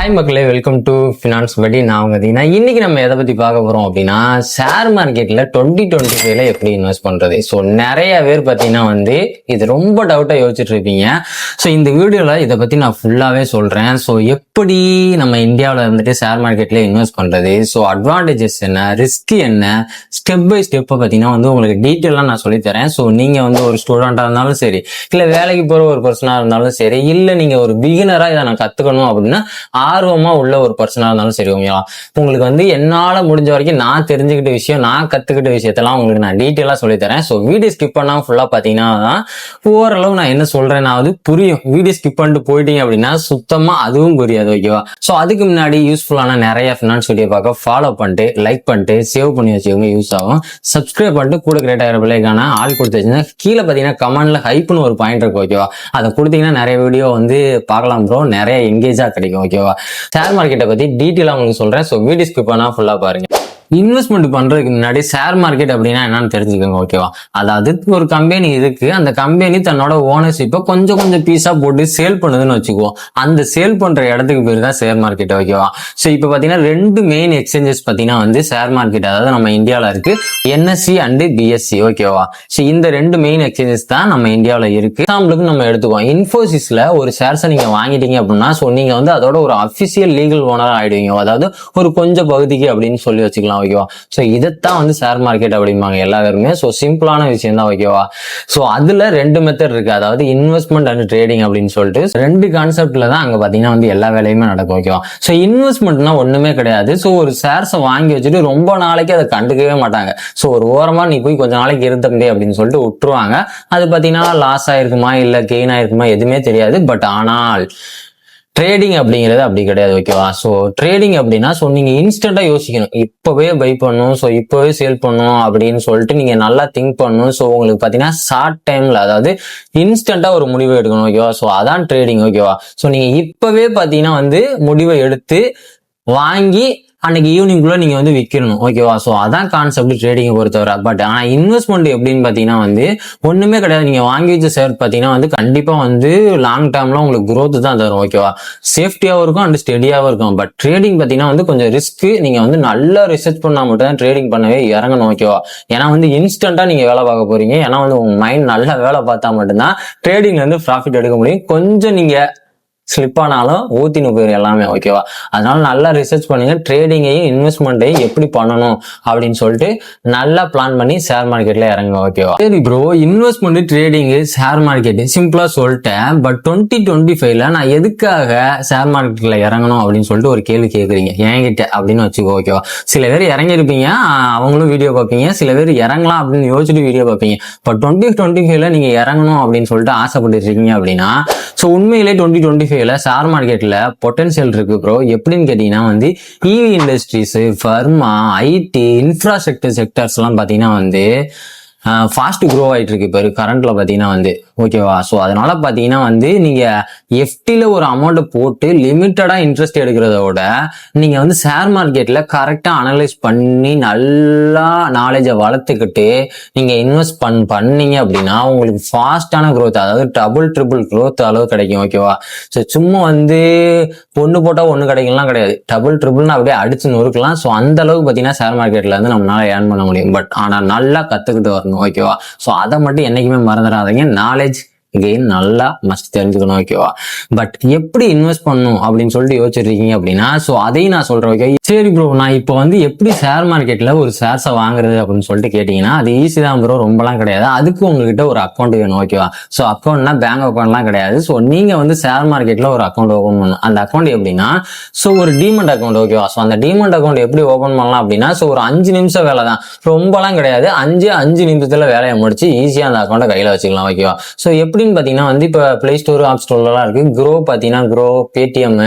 Hi மக்களே. Welcome to finance படி நான் உங்க தீனா. இன்னைக்கு நம்ம எதை பத்தி பார்க்க போறோம் அப்படின்னா ஷேர் மார்க்கெட்ல டுவெண்ட்டி டுவெண்ட்டி ஃபைவ்ல எப்படி இன்வெஸ்ட் பண்றது? ஸோ நிறைய பேர் பார்த்தீங்கன்னா வந்து இது ரொம்ப டவுட்டா யோசிச்சுட்டு இருப்பீங்க. ஸோ இந்த வீடியோல இதை பத்தி நான் ஃபுல்லாவே சொல்றேன். ஸோ எப்படி நம்ம இந்தியாவில் இருந்துட்டு ஷேர் மார்க்கெட்ல இன்வெஸ்ட் பண்றது? ஸோ அட்வான்டேஜஸ் என்ன? ரிஸ்க் என்ன? ஸ்டெப் பை ஸ்டெப்பை பார்த்தீங்கன்னா வந்து உங்களுக்கு டீட்டெயிலாக நான் சொல்லித்தரேன் ஸோ நீங்க வந்து ஒரு ஸ்டூடெண்டாக இருந்தாலும் சரி இல்லை வேலைக்கு போகிற ஒரு பர்சனாக இருந்தாலும் சரி இல்லை நீங்க ஒரு பிகினராக இதை நான் கற்றுக்கணும் அப்படின்னா ஆர்வமா உள்ள ஒரு பர்சனா இருந்தாலும் சரி ஓகேவா உங்களுக்கு வந்து என்னால முடிஞ்ச வரைக்கும் நான் தெரிஞ்சுக்கிட்ட விஷயம் நான் கத்துக்கிட்ட விஷயத்தெல்லாம் உங்களுக்கு நான் டீட்டெயிலா சொல்லித்தரேன். ஸோ வீடியோ ஸ்கிப் பண்ணாம ஃபுல்லா பாத்தீங்கன்னா தான் ஓரளவு நான் என்ன சொல்றேனாவது புரியும். வீடியோ ஸ்கிப் பண்ணிட்டு போயிட்டீங்க அப்படின்னா சுத்தமா அதுவும் புரியாது ஓகேவா ஸோ அதுக்கு முன்னாடி யூஸ்ஃபுல்லான நிறைய ஃபினான்ஸ் வீடியோ பார்க்க ஃபாலோ பண்ணிட்டு லைக் பண்ணிட்டு சேவ் பண்ணி வச்சுக்கோங்க யூஸ் ஆகும். சப்ஸ்கிரைப் பண்ணிட்டு கூட கிரேட் ஆகிற பிள்ளைக்கான ஆள் கொடுத்து வச்சுருந்தேன் கீழே பார்த்தீங்கன்னா கமெண்ட்ல ஹைப்னு ஒரு பாயிண்ட் இருக்கு ஓகேவா அதை கொடுத்தீங்கன்னா நிறைய வீடியோ வந்து பார்க்கலாம் ப்ரோ நிறைய எங்கேஜா கிடைக்கும் ஓகேவா ஷேர் மார்க்கெட்டை பத்தி டீட்டெயிலாக உங்களுக்கு சொல்றேன். ஸோ வீடியோ ஸ்கிப் பண்ணால் ஃபுல்லா பாருங்க. இன்வெஸ்ட்மெண்ட் பண்றதுக்கு முன்னாடி ஷேர் மார்க்கெட் அப்படின்னா என்னன்னு தெரிஞ்சுக்கோங்க ஓகேவா அதாவது ஒரு கம்பெனி இருக்கு அந்த கம்பெனி தன்னோட ஓனர்ஷிப்பை கொஞ்சம் கொஞ்சம் பீஸா போட்டு சேல் பண்ணுதுன்னு வச்சுக்குவோம் அந்த சேல் பண்ற இடத்துக்கு பேர் தான் ஷேர் மார்க்கெட் ஓகேவா ஸோ இப்போ பாத்தீங்கன்னா ரெண்டு மெயின் எக்ஸ்சேஞ்சஸ் பாத்தீங்கன்னா வந்து ஷேர் மார்க்கெட் அதாவது நம்ம இந்தியாவில் இருக்கு என்எஸ்சி அண்டு பிஎஸ்சி ஓகேவா ஸோ இந்த ரெண்டு மெயின் எக்ஸ்சேஞ்சஸ் தான் நம்ம இந்தியாவில் இருக்கு. எக்ஸாம்பிளுக்கு நம்ம எடுத்துக்குவோம். இன்ஃபோசிஸ்ல ஒரு ஷேர்ஸை நீங்க வாங்கிட்டீங்க அப்படின்னா ஸோ நீங்க வந்து அதோட ஒரு அஃபிஷியல் லீகல் ஓனர் ஆயிடுவீங்க. அதாவது ஒரு கொஞ்சம் பகுதிக்கு அப்படின்னு சொல்லி வச்சுக்கலாம். ஓகேவா ஸோ இதைத்தான் வந்து ஷேர் மார்க்கெட் அப்படிம்பாங்க எல்லா பேருமே ஸோ சிம்பிளான விஷயம் தான் ஓகேவா ஸோ அதுல ரெண்டு மெத்தட் இருக்கு. அதாவது இன்வெஸ்ட்மெண்ட் அண்ட் ட்ரேடிங் அப்படின்னு சொல்லிட்டு ரெண்டு கான்செப்ட்ல தான் அங்க பாத்தீங்கன்னா வந்து எல்லா வேலையுமே நடக்கும் ஓகேவா ஸோ இன்வெஸ்ட்மெண்ட்னா ஒண்ணுமே கிடையாது. ஸோ ஒரு ஷேர்ஸை வாங்கி வச்சுட்டு ரொம்ப நாளைக்கு அதை கண்டுக்கவே மாட்டாங்க. ஸோ ஒரு ஓரமா நீ போய் கொஞ்ச நாளைக்கு இருந்தே அப்படின்னு சொல்லிட்டு விட்டுருவாங்க. அது பாத்தீங்கன்னா லாஸ் ஆயிருக்குமா? இல்லை கெயின் ஆயிருக்குமா? எதுவுமே தெரியாது. பட் ஆனால் ட்ரேடிங் அப்படிங்கிறது அப்படி கிடையாது ஓகேவா ஸோ ட்ரேடிங் அப்படின்னா ஸோ நீங்கள் இன்ஸ்டண்ட்டாக யோசிக்கணும். இப்போவே பை பண்ணணும் ஸோ இப்போவே சேல் பண்ணணும் அப்படின்னு சொல்லிட்டு நீங்கள் நல்லா திங்க் பண்ணணும். ஸோ உங்களுக்கு பார்த்தீங்கன்னா ஷார்ட் டைமில் அதாவது இன்ஸ்டண்ட்டாக ஒரு முடிவு எடுக்கணும் ஓகேவா ஸோ அதான் ட்ரேடிங் ஓகேவா ஸோ நீங்கள் இப்போவே பார்த்தீங்கன்னா வந்து முடிவை எடுத்து வாங்கி அன்னைக்கு ஈவினிங்குள்ள நீங்க வந்து விற்கணும் ஓகேவா ஸோ அதான் கான்செப்ட் ட்ரேடிங்கை பொறுத்தவரை பட் ஆனால் இன்வெஸ்ட்மெண்ட் எப்படின்னு பார்த்தீங்கன்னா வந்து ஒண்ணுமே கிடையாது. நீங்க வாங்கி வச்ச ஷேர் பார்த்தீங்கன்னா வந்து கண்டிப்பா வந்து லாங் டேர்ம்ல உங்களுக்கு growth தான் தரும். ஓகேவா சேஃப்டியாகவும் இருக்கும் அண்ட் ஸ்டெடியாகவும் இருக்கும். பட் ட்ரேடிங் பார்த்தீங்கன்னா வந்து கொஞ்சம் ரிஸ்க் நீங்க வந்து நல்லா ரிசர்ச் பண்ணா மட்டும் தான் ட்ரேடிங் பண்ணவே இறங்கணும். ஓகேவா ஏன்னா வந்து இன்ஸ்டண்டா நீங்க வேலை பார்க்க போறீங்க. ஏன்னா வந்து உங்க மைண்ட் நல்லா வேலை பார்த்தா மட்டும்தான் ட்ரேடிங்ல இருந்து ப்ராஃபிட் எடுக்க முடியும். கொஞ்சம் நீங்க ஸ்லிப் ஆனாலும் ஊத்தி நுகர் எல்லாமே ஓகேவா அதனால நல்லா ரிசர்ச் பண்ணுங்க. ட்ரேடிங்கையும் இன்வெஸ்ட்மெண்ட்டையும் எப்படி பண்ணணும் அப்படின்னு சொல்லிட்டு நல்லா பிளான் பண்ணி ஷேர் மார்க்கெட்ல இறங்க ஓகேவா சரி bro investment trading share market சிம்பிளா சொல்லிட்டேன். பட் டுவெண்ட்டி டுவெண்ட்டி ஃபைவ்ல நான் எதுக்காக ஷேர் மார்க்கெட்ல இறங்கணும் அப்படின்னு சொல்லிட்டு ஒரு கேள்வி கேட்குறீங்க என்கிட்ட அப்படின்னு வச்சுக்கோ ஓகேவா சில பேர் இறங்கியிருப்பீங்க அவங்களும் வீடியோ பார்ப்பீங்க. சில பேர் இறங்கலாம் அப்படின்னு யோசிச்சுட்டு வீடியோ பார்ப்பீங்க. பட் டுவெண்ட்டி டுவெண்ட்டி ஃபைவ்ல நீங்க இறங்கணும் அப்படின்னு சொல்லிட்டு ஆசைப்பட்டு இருக்கீங்க அப்படின்னா ஸோ உண்மையிலே டுவெண்ட்டி டுவெண்ட்டி ஃபைவ்ல ஷேர் மார்க்கெட்ல பொட்டன்ஷியல் இருக்கு ப்ரோ எப்படின்னு கேட்டீங்கன்னா வந்து EV industries pharma IT infrastructure செக்டர்ஸ்லாம் பார்த்தீங்கன்னா வந்து ஃபாஸ்ட் க்ரோ ஆயிட்டு இருக்கு. இப்போ கரண்ட்ல பார்த்தீங்கன்னா வந்து ஓகேவா ஸோ அதனால பார்த்தீங்கன்னா வந்து நீங்கள் எஃப்டியில் ஒரு அமௌண்ட்டை போட்டு லிமிட்டடாக இன்ட்ரெஸ்ட் எடுக்கிறத விட நீங்கள் வந்து ஷேர் மார்க்கெட்டில் கரெக்டாக அனலைஸ் பண்ணி நல்லா நாலேஜை வளர்த்துக்கிட்டு நீங்கள் இன்வெஸ்ட் பண் பண்ணீங்க அப்படின்னா உங்களுக்கு ஃபாஸ்ட்டான க்ரோத் அதாவது டபுள் ட்ரிபிள் க்ரோத் அளவு கிடைக்கும். ஓகேவா ஸோ சும்மா வந்து ஒன்று போட்டால் ஒன்று கிடைக்கலாம் கிடையாது. டபுள் ட்ரிபிள்னு அப்படியே அடிச்சு நொறுக்கலாம். ஸோ அந்த அளவுக்கு பார்த்தீங்கன்னா ஷேர் மார்க்கெட்டில் வந்து நம்மளால ஏர்ன் பண்ண முடியும். பட் ஆனால் நல்லா கற்றுக்கிட்டு வரணும். ஓகேவா ஸோ அதை மட்டும் என்றைக்குமே மறந்துடாதீங்க. நாலேஜ் இதையும் நல்லா மஸ்ட் தெரிஞ்சுக்கணும் ஓகேவா பட் எப்படி இன்வெஸ்ட் பண்ணணும் அப்படின்னு சொல்லிட்டு யோசிச்சிருக்கீங்க அப்படின்னா ஸோ அதையும் நான் சொல்கிறேன் ஓகே சரி ப்ரோ நான் இப்போ வந்து எப்படி ஷேர் மார்க்கெட்டில் ஒரு ஷேர்ஸை வாங்குறது அப்படின்னு சொல்லிட்டு கேட்டிங்கன்னா அது ஈஸி தான் ப்ரோ ரொம்பலாம் கிடையாது. அதுக்கு உங்ககிட்ட ஒரு அக்கௌண்ட் வேணும் ஓகேவா ஸோ அக்கௌண்ட்னா பேங்க் அக்கௌண்ட்லாம் கிடையாது. ஸோ நீங்கள் வந்து ஷேர் மார்க்கெட்டில் ஒரு அக்கௌண்ட் ஓப்பன் பண்ணணும் அந்த அக்கௌண்ட் எப்படின்னா ஸோ ஒரு டீமெண்ட் அக்கௌண்ட் ஓகேவா ஸோ அந்த டீமெண்ட் அக்கௌண்ட் எப்படி ஓப்பன் பண்ணலாம் அப்படின்னா ஸோ ஒரு அஞ்சு நிமிஷம் வேலை தான். ரொம்பலாம் கிடையாது. அஞ்சு அஞ்சு நிமிஷத்தில் வேலையை முடிச்சு ஈஸியாக அந்த அக்கௌண்ட்டை கையில் வச்சுக்கலாம் ஓகேவா ஸோ எப்படின்னு பார்த்தீங்கன்னா வந்து இப்போ ப்ளே ஸ்டோர் ஆப் ஸ்டோர்லாம் இருக்கு. க்ரோ பார்த்தீங்கன்னா க்ரோ பேடிஎம்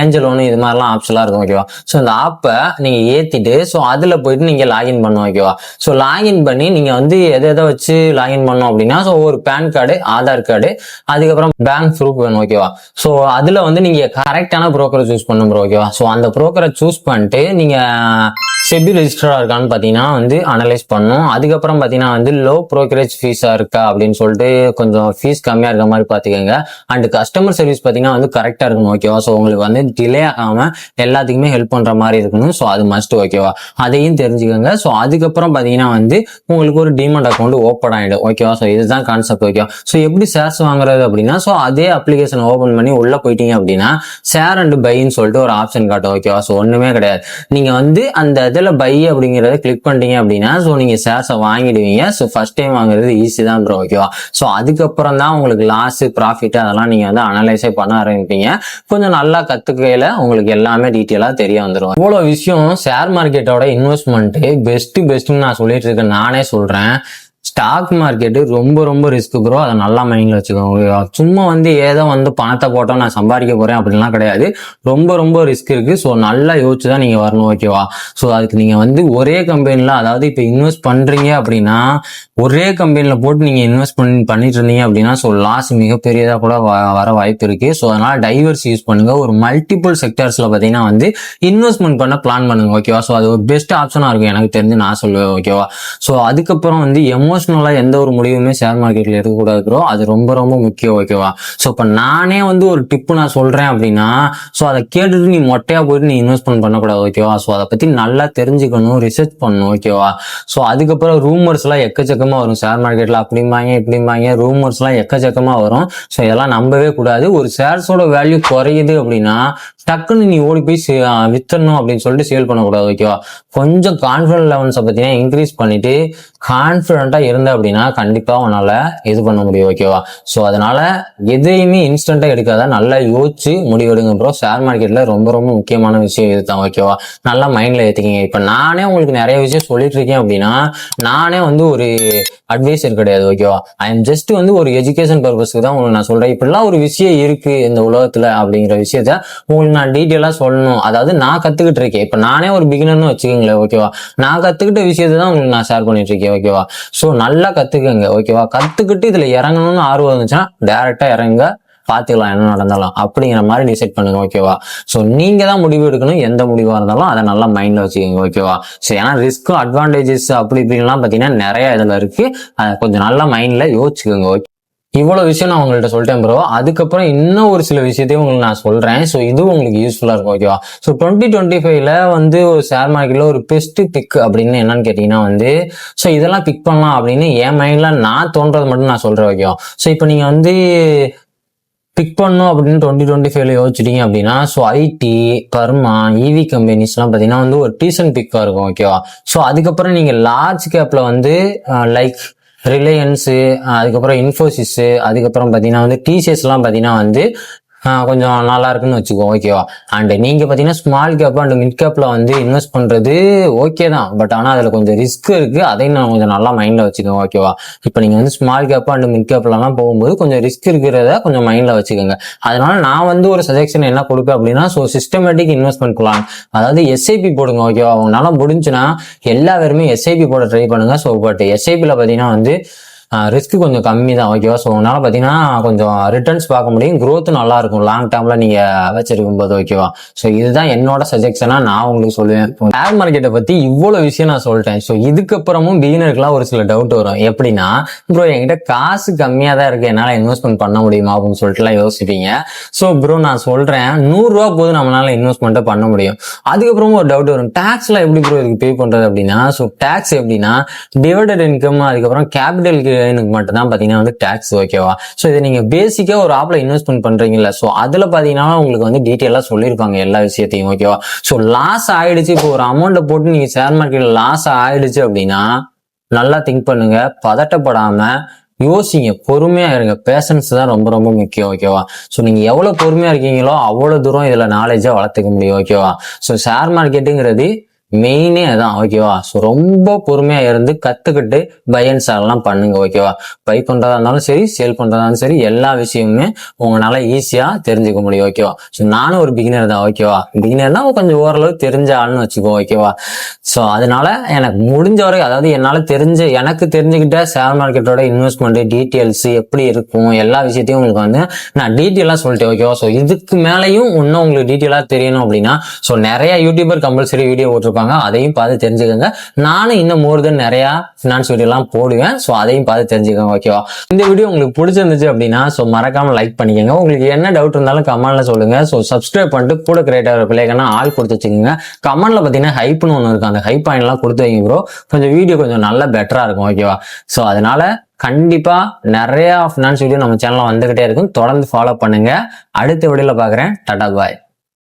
ஏஞ்சலோனு இது மாதிரிலாம் ஆப்ஸ்லாம் இருக்கும் ஓகேவா ஸோ இந்த ஆப்பை நீங்கள் ஏற்றிட்டு ஸோ அதில் போயிட்டு நீங்கள் லாகின் பண்ணணும் ஓகேவா ஸோ லாகின் பண்ணி நீங்கள் வந்து எதை எதை வச்சு லாகின் பண்ணோம் அப்படின்னா ஸோ ஒரு பேன் கார்டு ஆதார் கார்டு அதுக்கப்புறம் பேங்க் ப்ரூஃப் வேணும் ஓகேவா ஸோ அதில் வந்து நீங்கள் கரெக்டான ப்ரோக்கரை சூஸ் பண்ணும் ப்ரோ ஓகேவா ஸோ அந்த ப்ரோக்கரை சூஸ் பண்ணிட்டு நீங்கள் செபி ரிஜிஸ்டராக இருக்கான்னு பார்த்தீங்கன்னா வந்து அனலைஸ் பண்ணும். அதுக்கப்புறம் பார்த்தீங்கன்னா வந்து லோ ப்ரோக்கரேஜ் ஃபீஸாக இருக்கா அப்படின்னு சொல்லிட்டு கொஞ்சம் ஃபீஸ் கம்மியாக இருக்க மாதிரி பார்த்துக்கோங்க அண்ட் கஸ்டமர் சர்வீஸ் பார்த்தீங்கன்னா வந்து கரெக்டாக இருக்கணும் ஓகேவா ஸோ உங்களுக்கு வந்து டிலே ஆகாமல் எல்லாத்துக்குமே ஹெல்ப் பண்ணுற மாதிரி இருக்கணும். ஸோ அது மஸ்ட் ஓகேவா அதையும் தெரிஞ்சுக்கோங்க. ஸோ அதுக்கப்புறம் பார்த்தீங்கன்னா வந்து உங்களுக்கு ஒரு டிமெண்ட் அக்கௌண்ட் ஓப்பன் ஆகிடும் ஓகேவா ஸோ இதுதான் கான்செப்ட் ஓகேவா ஸோ எப்படி ஷேர்ஸ் வாங்குறது அப்படின்னா ஸோ அதே அப்ளிகேஷன் ஓப்பன் பண்ணி உள்ளே போயிட்டீங்க அப்படின்னா ஷேர் அண்ட் பைன்னு சொல்லிட்டு ஒரு ஆப்ஷன் காட்டும் ஓகேவா ஸோ ஒன்றுமே கிடையாது. நீங்கள் வந்து அந்த இதில் பை அப்படிங்கிறத கிளிக் பண்ணிட்டீங்க அப்படின்னா ஸோ நீங்கள் ஷேர்ஸை வாங்கிடுவீங்க. ஸோ ஃபர்ஸ்ட் டைம் வாங்குறது ஈஸி தான் ப்ரோ ஓகேவா ஸோ அதுக்கப்புறம் தான் உங்களுக்கு லாஸ் ப்ராஃபிட் அதெல்லாம் நீங்கள் வந்து அனலைஸே பண்ண ஆரம்பிப்பீங்க. கொஞ்சம் நல்லா கற்றுக்கையில் உங்களுக்கு எல்லாமே டீட்டெயிலாக தெரிய வந்துடும் இவ்வளோ விஷயம் ஷேர் மார்க்கெட்டோட இன்வெஸ்ட்மெண்ட்டு பெஸ்ட்டு பெஸ்ட்டுன்னு நான் சொல்லிட்டு இருக்கேன். நானே சொல்கிறேன் ஸ்டாக் மார்க்கெட்டு ரொம்ப ரொம்ப ரிஸ்க் ப்ரோ அதை நல்லா மைண்டில் வச்சுக்கோங்க. சும்மா வந்து ஏதோ வந்து பணத்தை போட்டோம் நான் சம்பாதிக்க போகிறேன் அப்படின்லாம் கிடையாது. ரொம்ப ரொம்ப ரிஸ்க் இருக்குது ஸோ நல்லா யோசிச்சு தான் நீங்கள் வரணும் ஓகேவா ஸோ அதுக்கு நீங்கள் வந்து ஒரே கம்பெனியில் அதாவது இப்போ இன்வெஸ்ட் பண்ணுறீங்க அப்படின்னா ஒரே கம்பெனியில் போட்டு நீங்கள் இன்வெஸ்ட் பண்ணி பண்ணிட்டு இருந்தீங்க அப்படின்னா ஸோ லாஸ் மிகப்பெரியதாக கூட வ- வர வாய்ப்பு இருக்குது ஸோ அதனால் டைவர்ஸ் யூஸ் பண்ணுங்கள் ஒரு மல்டிபிள் செக்டர்ஸில் பார்த்தீங்கன்னா வந்து இன்வெஸ்ட்மெண்ட் பண்ண பிளான் பண்ணுங்க ஓகேவா ஸோ அது ஒரு பெஸ்ட் ஆப்ஷனாக இருக்கும் எனக்கு தெரிஞ்சு நான் சொல்லுவேன் ஓகேவா ஸோ அதுக்கப்புறம் வந்து எமோஷ்னலாக எந்த ஒரு முடிவுமே ஷேர் மார்க்கெட்டில் எடுக்கக்கூடாது ப்ரோ அது ரொம்ப ரொம்ப முக்கியம் ஓகேவா ஸோ இப்போ நானே வந்து ஒரு டிப்பு நான் சொல்கிறேன் அப்படின்னா ஸோ அதை கேட்டுட்டு நீ மொட்டையாக போயிட்டு நீ இன்வெஸ்ட்மெண்ட் பண்ணக்கூடாது ஓகேவா ஸோ அதை பற்றி நல்லா தெரிஞ்சுக்கணும் ரிசர்ச் பண்ணணும் ஓகேவா ஸோ அதுக்கப்புறம் ரூமர்ஸ்லாம் எக்கச்சக்கமாக வரும். ஷேர் மார்க்கெட்டில் அப்படிம்பாங்க இப்படிம்பாங்க ரூமர்ஸ்லாம் எக்கச்சக்கமாக வரும். ஸோ இதெல்லாம் நம்பவே கூடாது. ஒரு ஷேர்ஸோட வேல்யூ குறையுது அப்படின்னா டக்குன்னு நீ ஓடி போய் வித்தரணும் அப்படின்னு சொல்லிட்டு சேல் பண்ணக்கூடாது ஓகேவா கொஞ்சம் கான்ஃபிடன்ட் லெவல்ஸை பார்த்தீங்கன்னா இன்க்ரீஸ் பண்ணிட்டு கான்ஃபிடண்ட்டாக இருந்த அப்படின்னா கண்டிப்பாக உன்னால் இது பண்ண முடியும் ஓகேவா ஸோ அதனால எதையுமே இன்ஸ்டண்ட்டாக எடுக்காத நல்லா யோசிச்சு முடிவெடுங்க ப்ரோ ஷேர் மார்க்கெட்டில் ரொம்ப ரொம்ப முக்கியமான விஷயம் இதுதான் ஓகேவா நல்லா மைண்டில் ஏற்றிக்கிங்க இப்போ நானே உங்களுக்கு நிறைய விஷயம் சொல்லிட்டு இருக்கேன் அப்படின்னா நானே வந்து ஒரு அட்வைசர் கிடையாது ஓகேவா ஐ எம் ஜஸ்ட் வந்து ஒரு எஜுகேஷன் பர்பஸ்க்கு தான் உங்களுக்கு நான் சொல்றேன். இப்படிலாம் ஒரு விஷயம் இருக்கு இந்த உலகத்துல அப்படிங்கிற விஷயத்த உங்களுக்கு நான் டீட்டெயிலாக சொல்லணும். அதாவது நான் கத்துக்கிட்டு இருக்கேன். இப்போ நானே ஒரு பிகினர்னு வச்சுக்கோங்களேன் ஓகேவா நான் கத்துக்கிட்ட விஷயத்தை தான் உங்களுக்கு நான் ஷேர் பண்ணிட்டு இருக்கேன் ஓகேவா ஸோ நல்லா கற்றுக்குங்க ஓகேவா கத்துக்கிட்டு இதுல இறங்கணும்னு ஆர்வம் இருந்துச்சுன்னா டேரெக்டாக இறங்க பார்த்துக்கலாம் என்ன நடந்தாலும். அப்படிங்கிற மாதிரி டிசைட் பண்ணுங்க ஓகேவா ஸோ நீங்க தான் முடிவு எடுக்கணும் எந்த முடிவாக இருந்தாலும் அதை நல்லா மைண்ட்ல வச்சுக்கோங்க ஓகேவா ஸோ ஏன்னா ரிஸ்க்கும் அட்வான்டேஜஸ் அப்படி இப்படின்லாம் பார்த்தீங்கன்னா நிறைய இதில் இருக்கு. அதை கொஞ்சம் நல்லா மைண்ட்ல யோசிச்சுக்கோங்க ஓகே இவ்வளோ விஷயம் நான் உங்கள்கிட்ட சொல்லிட்டேன் ப்ரோ அதுக்கப்புறம் இன்னும் ஒரு சில விஷயத்தையும் உங்களுக்கு நான் சொல்கிறேன் ஸோ இதுவும் உங்களுக்கு யூஸ்ஃபுல்லாக இருக்கும் ஓகேவா ஸோ டுவெண்ட்டி டுவெண்ட்டி ஃபைவ்ல வந்து ஒரு ஷேர் மார்க்கெட்டில் ஒரு பெஸ்ட் பிக் அப்படின்னு என்னன்னு கேட்டிங்கன்னா வந்து ஸோ இதெல்லாம் பிக் பண்ணலாம் அப்படின்னு என் மைண்டில் நான் தோன்றது மட்டும் நான் சொல்கிறேன் ஓகேவா ஸோ இப்போ நீங்கள் வந்து பிக் பண்ணும் அப்படின்னு டுவெண்ட்டி டுவெண்ட்டி ஃபைவ்ல யோசிச்சிட்டீங்க அப்படின்னா ஸோ ஐடி பர்மா இவி கம்பெனிஸ்லாம் பார்த்தீங்கன்னா வந்து ஒரு டீசன்ட் பிக்காக இருக்கும் ஓகேவா ஸோ அதுக்கப்புறம் நீங்கள் லார்ஜ் கேப்பில் வந்து லைக் ரிலையன்ஸு அதுக்கப்புறம் இன்ஃபோசிஸு அதுக்கப்புறம் பார்த்தீங்கன்னா வந்து டிசிஎஸ்லாம் பார்த்தீங்கன்னா வந்து கொஞ்சம் நல்லா இருக்குன்னு வச்சுக்கோ ஓகேவா அண்ட் நீங்கள் பார்த்தீங்கன்னா ஸ்மால் கேப் அண்ட் மிட் கேப்பில் வந்து இன்வெஸ்ட் பண்ணுறது ஓகே தான். பட் ஆனால் அதில் கொஞ்சம் ரிஸ்க் இருக்குது அதையும் நான் கொஞ்சம் நல்லா மைண்டில் வச்சுக்கோங்க ஓகேவா இப்போ நீங்கள் வந்து ஸ்மால் கேப் அண்ட் மிட் கேப்லலாம் போகும்போது கொஞ்சம் ரிஸ்க் இருக்கிறத கொஞ்சம் மைண்டில் வச்சுக்கோங்க. அதனால நான் வந்து ஒரு சஜெஷன் என்ன கொடுப்பேன் அப்படின்னா ஸோ சிஸ்டமேட்டிக் இன்வெஸ்ட்மெண்ட் பிளான் அதாவது எஸ்ஐபி போடுங்க ஓகேவா உங்களால் முடிஞ்சுன்னா எல்லா பேருமே எஸ்ஐபி போட ட்ரை பண்ணுங்க ஸோ பட் எஸ்ஐபியில் பார்த்தீங்கன்னா வந்து ரிஸ்க் கொஞ்சம் கம்மி தான் ஓகேவா ஸோ உங்களால் பார்த்தீங்கன்னா கொஞ்சம் ரிட்டர்ன்ஸ் பார்க்க முடியும். க்ரோத் நல்லா இருக்கும் லாங் டேர்மில் நீங்கள் வச்சிருக்கும் போது ஓகேவா ஸோ இதுதான் என்னோட சஜெஷனாக நான் உங்களுக்கு சொல்லுவேன். ஷேர் மார்க்கெட்டை பற்றி இவ்வளோ விஷயம் நான் சொல்லிட்டேன். ஸோ இதுக்கப்புறமும் பிகினருக்குலாம் ஒரு சில டவுட் வரும். எப்படின்னா ப்ரோ என்கிட்ட காசு கம்மியாக தான் இருக்குது என்னால் இன்வெஸ்ட்மெண்ட் பண்ண முடியுமா? அப்படின்னு சொல்லிட்டுலாம் யோசிப்பீங்க. ஸோ ப்ரோ நான் சொல்கிறேன் நூறுரூவா போது நம்மளால் இன்வெஸ்ட்மெண்ட்டை பண்ண முடியும். அதுக்கப்புறமும் ஒரு டவுட் வரும். டேக்ஸ்லாம் எப்படி ப்ரோ இதுக்கு பே பண்ணுறது அப்படின்னா? ஸோ டேக்ஸ் எப்படின்னா டிவைடட் இன்கம் அதுக்கப்புறம் கேபிட்டல் கெயினுக்கு மட்டும் தான் பார்த்தீங்கன்னா வந்து டேக்ஸ் ஓகேவா ஸோ இதை நீங்கள் பேசிக்காக ஒரு ஆப்ல இன்வெஸ்ட்மெண்ட் பண்ணுறீங்கல்ல ஸோ அதில் பார்த்தீங்கன்னா உங்களுக்கு வந்து டீட்டெயிலாக சொல்லியிருப்பாங்க எல்லா விஷயத்தையும் ஓகேவா ஸோ லாஸ் ஆயிடுச்சு. இப்போ ஒரு அமௌண்ட்டை போட்டு நீங்கள் ஷேர் மார்க்கெட்டில் லாஸ் ஆயிடுச்சு அப்படின்னா நல்லா திங்க் பண்ணுங்க. பதட்டப்படாம யோசிங்க. பொறுமையா இருங்க. பேஷன்ஸ் தான் ரொம்ப ரொம்ப முக்கியம் ஓகேவா ஸோ நீங்க எவ்வளவு பொறுமையா இருக்கீங்களோ அவ்வளவு தூரம் இதுல நாலேஜா வளர்த்துக்க முடியும் ஓகேவா ஸோ ஷேர் மார்க்கெட்டுங்கிறது மெயினே அதான் ஓகேவா ஸோ ரொம்ப பொறுமையா இருந்து கத்துக்கிட்டு பை அண்ட் எல்லாம் பண்ணுங்க ஓகேவா பை பண்றதா இருந்தாலும் சரி சேல் பண்ணுறதா இருந்தாலும் சரி எல்லா விஷயமுமே உங்களால ஈஸியா தெரிஞ்சுக்க முடியும் ஓகேவா ஸோ நானும் ஒரு பிகினர் தான் ஓகேவா பிகினர் தான் கொஞ்சம் ஓரளவு தெரிஞ்ச ஆள்னு வச்சுக்கோ ஓகேவா ஸோ அதனால எனக்கு முடிஞ்ச வரைக்கும் அதாவது என்னால் தெரிஞ்ச எனக்கு தெரிஞ்சுக்கிட்ட ஷேர் மார்க்கெட்டோட இன்வெஸ்ட்மெண்ட் டீட்டெயில்ஸ் எப்படி இருக்கும் எல்லா விஷயத்தையும் உங்களுக்கு வந்து நான் டீட்டெயிலாக சொல்லிட்டேன் ஓகேவா ஸோ இதுக்கு மேலேயும் இன்னும் உங்களுக்கு டீட்டெயிலாக தெரியணும் அப்படின்னா ஸோ நிறைய யூடியூபர் கம்பல்சரி வீடியோ போட்டிருப்பாங்க. போட்டிருப்பாங்க அதையும் பார்த்து தெரிஞ்சுக்கோங்க. நானும் இன்னும் மோர் தென் நிறையா ஃபினான்ஸ் வீடியோலாம் போடுவேன். ஸோ அதையும் பார்த்து தெரிஞ்சுக்கோங்க ஓகேவா இந்த வீடியோ உங்களுக்கு பிடிச்சிருந்துச்சு அப்படின்னா ஸோ மறக்காம லைக் பண்ணிக்கோங்க. உங்களுக்கு என்ன டவுட் இருந்தாலும் கமெண்ட்ல சொல்லுங்க. ஸோ சப்ஸ்கிரைப் பண்ணிட்டு கூட கிரியேட்டர் பிள்ளைங்கன்னா ஆள் கொடுத்து வச்சுக்கோங்க. கமெண்ட்ல பார்த்தீங்கன்னா ஹைப்னு ஒன்று இருக்கு அந்த ஹைப் பாயிண்ட்லாம் கொடுத்து வைங்க ப்ரோ கொஞ்சம் வீடியோ கொஞ்சம் நல்லா பெட்டரா இருக்கும் ஓகேவா ஸோ அதனால கண்டிப்பா நிறைய ஃபினான்ஸ் வீடியோ நம்ம சேனல்ல வந்துகிட்டே இருக்கும். தொடர்ந்து ஃபாலோ பண்ணுங்க. அடுத்த வீடியோல பார்க்குறேன். டாடா பாய்